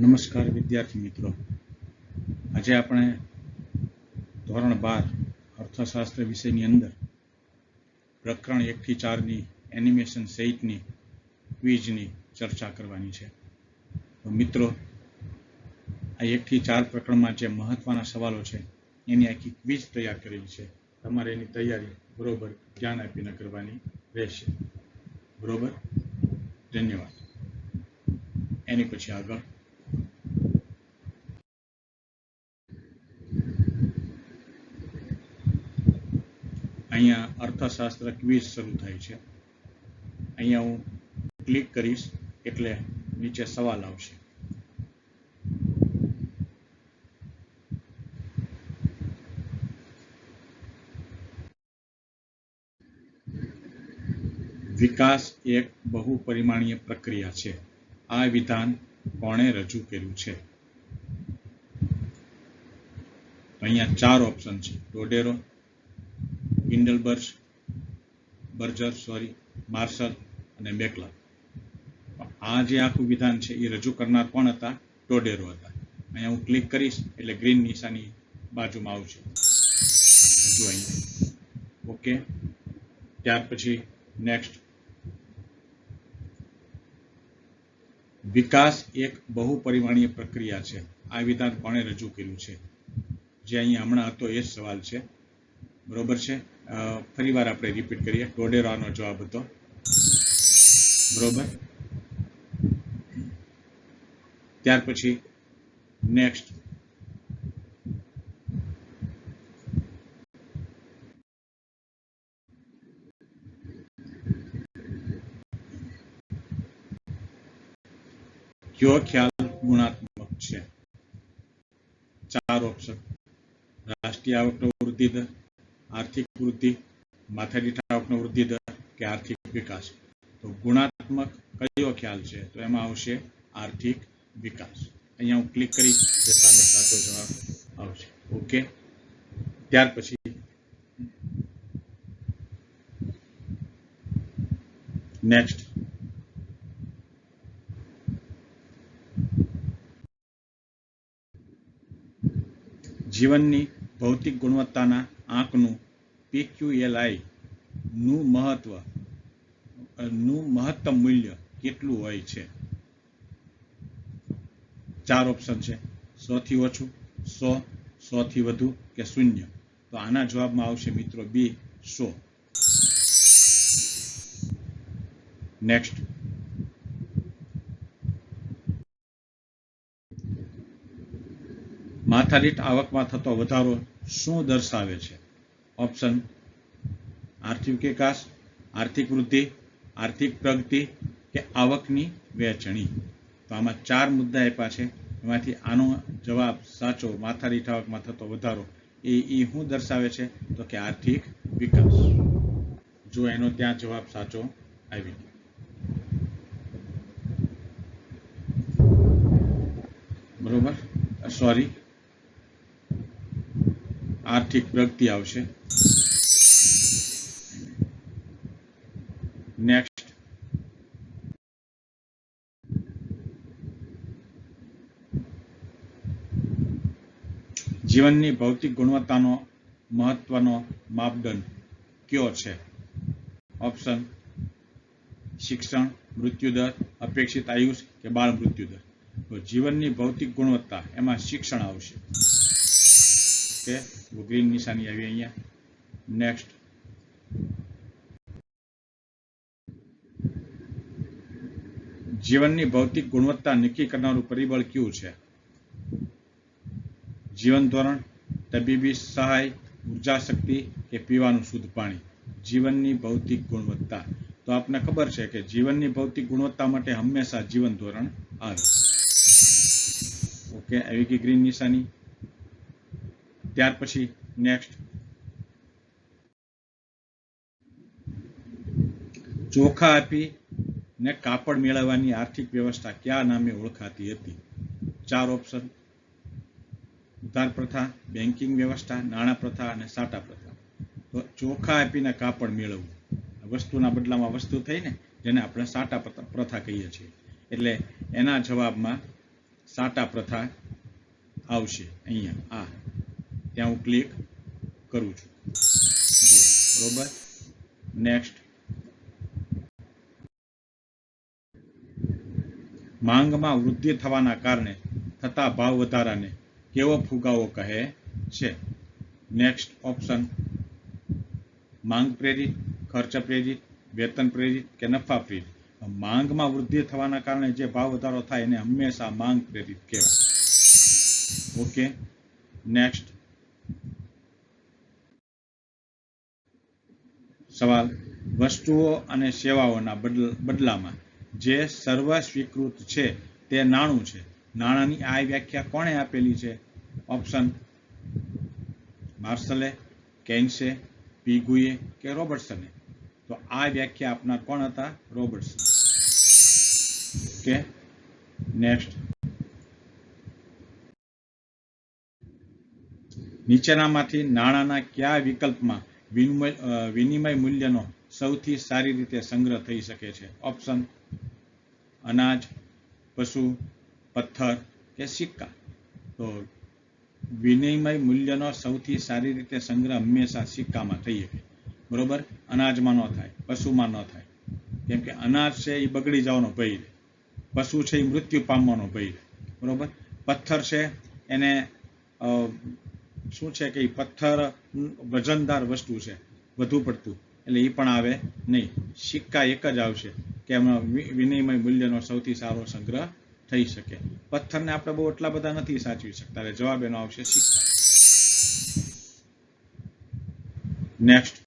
નમસ્કાર વિદ્યાર્થી મિત્રો. આજે આપણે ધોરણ બાર અર્થશાસ્ત્ર વિષયની અંદર પ્રકરણ એકથી ચારની એનિમેશન સહિતની ક્વિઝની ચર્ચા કરવાની છે. તો મિત્રો, આ એકથી ચાર પ્રકરણમાં જે મહત્વના સવાલો છે, એની આખી ક્વિઝ તૈયાર કરેલી છે. તમારે એની તૈયારી બરોબર ધ્યાન આપીને કરવાની રહેશે. બરોબર? ધન્યવાદ. એની પછી આગળ અહીંયા અર્થશાસ્ત્ર ક્વિઝ શરૂ થાય છે. અહીંયા હું ક્લિક કરીશ, એટલે નીચે સવાલ આવશે. વિકાસ એક બહુપરિમાણીય પ્રક્રિયા છે. આ વિધાન કોણે રજૂ કર્યું છે? અહીંયા ચાર ઓપ્શન છે. ટોડેરો ઇન્ડલબર્જ બર્જર સોરી માર્શલ અને મેકલર આ જે આખું વિધાન છે એ રજૂ કરનાર કોણ હતા? ટોડેરો હતા. અહીંયા હું ક્લિક કરીશ એટલે ગ્રીન નિશાની બાજુમાં આવશે. જો અહીંયા. ઓકે ત્યાર પછી નેક્સ્ટ વિકાસ એક બહુપરિમાણીય પ્રક્રિયા છે. આ વિધાન કોણે રજૂ કર્યું છે? જે અહીંયા હમણાં હતો એ જ સવાલ છે. બરોબર છે? ફરીવાર આપણે રિપીટ કરીએ ટોડેરાનો જવાબ હતો બરોબર ત્યાર પછી નેક્સ્ટ કયો ખ્યાલ ગુણાત્મક છે ચાર ઓપ્શન રાષ્ટ્રીય આવકનો વૃદ્ધિ દર આર્થિક વૃદ્ધિ માથાદીઠ આવકનો વૃદ્ધિ દર કે આર્થિક વિકાસ. તો ગુણાત્મક કયો ખ્યાલ છે? તો એમાં આવશે આર્થિક વિકાસ. અહીંયા હું ક્લિક કરી સામે સાચો જવાબ આવશે. ઓકે? ત્યાર પછી નેક્સ્ટ. જીવનની ભૌતિક ગુણવત્તાના આંકનું પીક્યુએલઆઈ નું મહત્વનું મહત્તમ મૂલ્ય કેટલું હોય છે? ચાર ઓપ્શન છે. સો થી ઓછું, સો સો થી વધુ કે શૂન્ય? તો આના જવાબમાં આવશે મિત્રો બી, સો. નેક્સ્ટ માથાદીઠ આવકમાં થતો વધારો શું દર્શાવે છે? ઓપ્શન આર્થિક વિકાસ, આર્થિક વૃદ્ધિ, આર્થિક પ્રગતિ કે આવકની વહેંચણી? તો આમાં ચાર મુદ્દા આપ્યા છે. એમાંથી આનો જવાબ સાચો માથાદીઠ આવકમાં થતો વધારો, એ એ શું દર્શાવે છે? તો કે આર્થિક વિકાસ. જો એનો ત્યાં જવાબ સાચો આવી ગયો. બરોબર? સોરી આર્થિક પ્રગતિ આવશે. નેક્સ્ટ જીવનની ભૌતિક ગુણવત્તાનો મહત્વનો માપદંડ કયો છે? ઓપ્શન શિક્ષણ, મૃત્યુદર, અપેક્ષિત આયુષ કે બાળ મૃત્યુદર. તો જીવનની ભૌતિક ગુણવત્તા, એમાં શિક્ષણ આવશે. ઓકે ગ્રીન નિશાની આવી અહીંયા. નેક્સ્ટ જીવનની ભૌતિક ગુણવત્તા નક્કી કરનારું પરિબળ કયું છે? જીવન ધોરણ, તબીબી સહાય, ઊર્જા શક્તિ કે પીવાનું શુદ્ધ પાણી? જીવનની ભૌતિક ગુણવત્તા. તો આપને ખબર છે કે જીવનની ભૌતિક ગુણવત્તા માટે હંમેશા જીવન ધોરણ આવે. ઓકે આવી ગઈ ગ્રીન નિશાની. ત્યાર પછી નેક્સ્ટ ચોખા આપી ને કાપડ મેળવવાની આર્થિક વ્યવસ્થા કયા નામે ઓળખાતી હતી? ચાર ઓપ્શન ઉધાર પ્રથા બેન્કિંગ વ્યવસ્થા, નાણાં પ્રથા અને સાટા પ્રથા. તો ચોખા આપીને કાપડ મેળવવું. વસ્તુના બદલામાં વસ્તુ થઈ ને, જેને આપણે સાટા પ્રથા કહીએ છીએ. એટલે એના જવાબમાં સાટા પ્રથા આવશે અહીંયા. આ. ત્યાં હું ક્લિક કરું છું. બરોબર? નેક્સ્ટ માંગમાં વૃદ્ધિ થવાના કારણે થતા ભાવ વધારાને કેવો ફુગાવો કહે છે? નેક્સ્ટ ઓપ્શન માંગ પ્રેરિત, ખર્ચ પ્રેરિત, વેતન પ્રેરિત કે નફા પ્રેરિત? માંગમાં વૃદ્ધિ થવાના કારણે જે ભાવ વધારો થાય એને હંમેશા માંગ પ્રેરિત કહેવાય. ઓકે નેક્સ્ટ સવાલ. વસ્તુઓ અને સેવાઓના બદલ- બદલામાં જે સર્વ સ્વીકૃત છે તે નાણું છે. નાણાંની આ વ્યાખ્યા કોણે આપેલી છે? ઓપ્શન માર્શલે કેન્સે પીગુએ કે રોબર્ટસને? તો આ વ્યાખ્યા આપનાર કોણ હતા? રોબર્ટસન કે નેક્સ્ટ. નીચેનામાંથી નાણાંના કયા વિકલ્પમાં વિનિમય વિનિમય મૂલ્યનો સૌથી સારી રીતે સંગ્રહ થઈ શકે છે. ઓપ્શન અનાજ, પશુ, પથ્થર કે સિક્કા. તો વિનિમય મૂલ્યનો સૌથી સારી રીતે સંગ્રહ હંમેશા સિક્કામાં થઈ શકે. બરોબર? અનાજમાં ન થાય, પશુમાં ન થાય. કેમ કે અનાજ છે એ બગડી જવાનો ભય રહે પશુ છે એ મૃત્યુ પામવાનો ભય રહે બરોબર? પથ્થર છે એને શું છે કે એ પથ્થર વજનદાર વસ્તુ છે, વધુ પડતું. એટલે એ પણ આવે નહીં. સિક્કા એક જ આવશે કે એમાં વિનિમય મૂલ્યનો સૌથી સારો સંગ્રહ થઈ શકે. પથ્થરને આપણે બહુ એટલા બધા નથી સાચવી શકતા. એટલે જવાબ એનો આવશે સિક્કા. નેક્સ્ટ